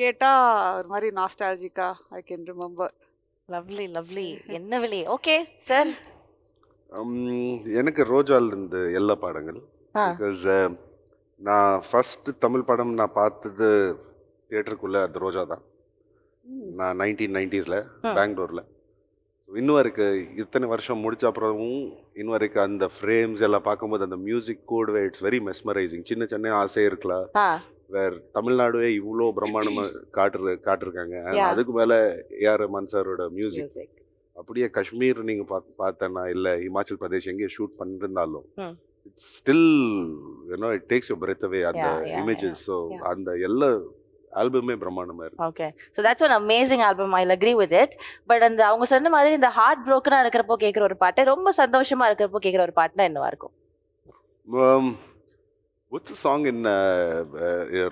கேட்டா ஒரு மாதிரி நாஸ்டாலஜிக்கா I can remember lovely lovely என்ன விலை ஓகே சார் எனக்கு ரோஜால இருந்து எல்லா பாடங்கள். பிகாஸ் நான் ஃபர்ஸ்ட் தமிழ் படம் நான் பார்த்தது தியேட்டருக்குள்ள அது ரோஜா தான். நான் நைன்டீன் நைன்டிஸில். பெங்களூரில். இன்னும் இருக்கு இத்தனை வருஷம் முடிச்ச அப்புறமும் இன்னும் வரைக்கும் அந்த ஃப்ரேம்ஸ் எல்லாம் பார்க்கும்போது அந்த மியூசிக் கூடவே இட்ஸ் வெரி மெஸ்மரைசிங் சின்ன சின்ன ஆசை இருக்கலாம். வேற தமிழ்நாடுவே இவ்வளோ பிரம்மாண்டமாக காட்டுற காட்டிருக்காங்க. அதுக்கு மேலே ஏஆர் ரஹ்மான் சாரோட மியூசிக் அப்படியே காஷ்மீர் நீங்க பாத் பார்த்தேன்னா இல்ல இமாச்சல் பிரதேஷ் எங்கேயும் shoot பண்ணிருந்தாலும். It's still you know it takes you breath away அந்த இமேஜஸ் ஸோ. அந்த எல்லா ஆல்பமே பிரம்மாண்டமா இருக்கு. Okay so that's one amazing album I agree with it but அந்த அவங்க சொன்ன மாதிரி இந்த ஹார்ட் ப்ரோக்கனாக இருக்கிறப்போ கேட்குற ஒரு பாட்டு ரொம்ப சந்தோஷமா இருக்கிறப்போ கேட்குற ஒரு பாட்டுனா என்னவா இருக்கும்? வாட்ஸ் சாங் இன்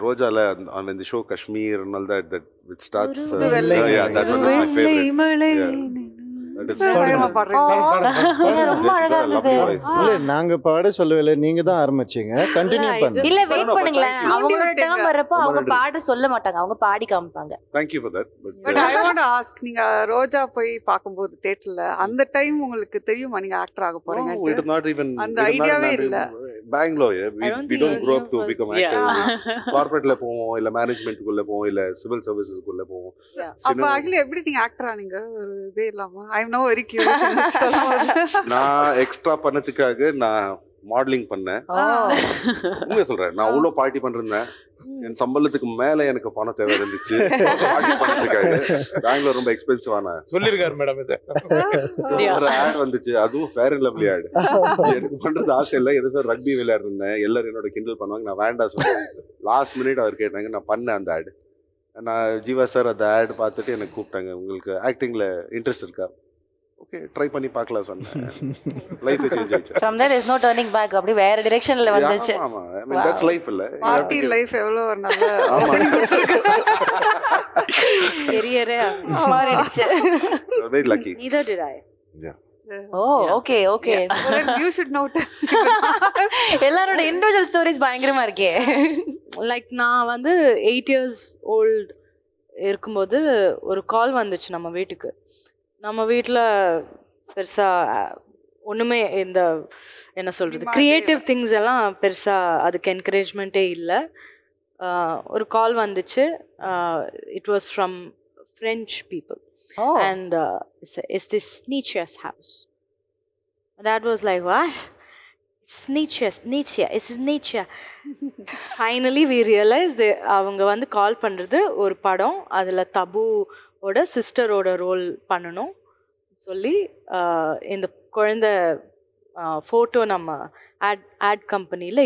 ரோஜால ஆன் இந்த show Kashmir and all that that which starts uh, வெள்ளை yeah that one is my favorite. Yeah. நாங்க பாட சொல்லவில்லை. நீங்க தான் ஆரம்பிச்சீங்க. கண்டினியூ பண்ணுங்க. இல்ல வெயிட் பண்ணுங்களேன். அவங்களோட டேர்ம் அவங்க. பாட சொல்ல மாட்டாங்க. அவங்க பாடி காமிப்பாங்க. Thank you for that but but uh, I want ask நீங்க ரோஜா போய் பார்க்கும்போது தேட்டர்ல அந்த டைம் உங்களுக்கு தெரியுமா? நீங்க ஆக்டர் ஆக போறீங்க அந்த ஐடியாவே இல்ல. Grow up to earlier become was- actors. Yeah. கார்பரேட்ல போவோம் இல்ல மேனேஜ்மெண்ட்டுக்குள்ள போவோம் இல்ல சிவில் சர்வீசஸ்க்குள்ள போவோம். அப்ப ஆக்சுவலி எப்படி நீங்க ஆக்டர் ஆனீங்க ஒரு இதே இல்லாம? ஐ நோ வெரி கியூரியஸ் நான் எக்ஸ்ட்ரா பண்ணதுக்காக நான் மாடலிங் பண்ணேன். உண்மையை சொல்றேன். நான் அவ்வளோ பார்ட்டி பண்ணிருந்தேன். என் சம்பளத்துக்கு மேல எனக்கு பணம் தேவை இருந்துச்சு. பெங்களூர் ரொம்ப எக்ஸ்பென்சிவான சொல்லிருக்காரு மேடம் இது. ஒரு ஆட் வந்துச்சு. அதுவும் ஃபேர் அண்ட் லவ்லி ஆட் எனக்கு பண்றது ஆசை இல்லை. எதுவும் ரக்பி விளையாடு இருந்தேன் எல்லாரும் என்னோட கிண்டல் பண்ணுவாங்க. நான் வேண்டாம் சொன்னேன் லாஸ்ட் மினிட் அவர் கேட்டாங்க நான் பண்ணேன் அந்த ஆட் நான் ஜீவா சார் அந்த ஆட் பார்த்துட்டு எனக்கு கூப்பிட்டாங்க. உங்களுக்கு ஆக்டிங்ல இன்ட்ரெஸ்ட் இருக்கா? ஓகே ட்ரை பண்ணி பார்க்கலாம் சொன்னேன். லைஃப் சேஞ்ச் ஆயிடுச்சு. From there is no turning back அப்படி வேற டிரெக்ஷன்ல வந்துச்சு. ஆமா ஐ மீன் தட்ஸ் லைஃப் இல்ல. பார்ட்டி லைஃப் எவ்வளவு ஒரு நல்ல ஆமா. கெரியரே மாறிடுச்சு. Very lucky neither did I. Oh okay okay you should not எல்லாரோட இண்டிவிஜுவல் ஸ்டோரிஸ் பயங்கரமா இருக்கே. லைக் நான் வந்து எயிட் இயர்ஸ் ஓல்ட் இருக்கும்போது ஒரு கால் வந்துச்சு நம்ம வீட்டுக்கு. நம்ம வீட்டில் பெருசாக ஒன்றுமே இந்த என்ன சொல்கிறது க்ரியேட்டிவ். திங்ஸ் எல்லாம் பெருசாக அதுக்கு என்கரேஜ்மெண்ட்டே இல்லை ஒரு கால் வந்துச்சு it was from French people is this Nietzsche's house? And Dad was like, what? It's Nietzsche's, Nietzsche, it's Nietzsche. Finally, we realized they, அவங்க வந்து கால் பண்ணுறது ஒரு படம் அதில் ஓட சிஸ்டரோட ரோல் பண்ணணும் சொல்லி இந்த குழந்தை ஃபோட்டோ நம்ம ஆட் ஆட் கம்பெனியில்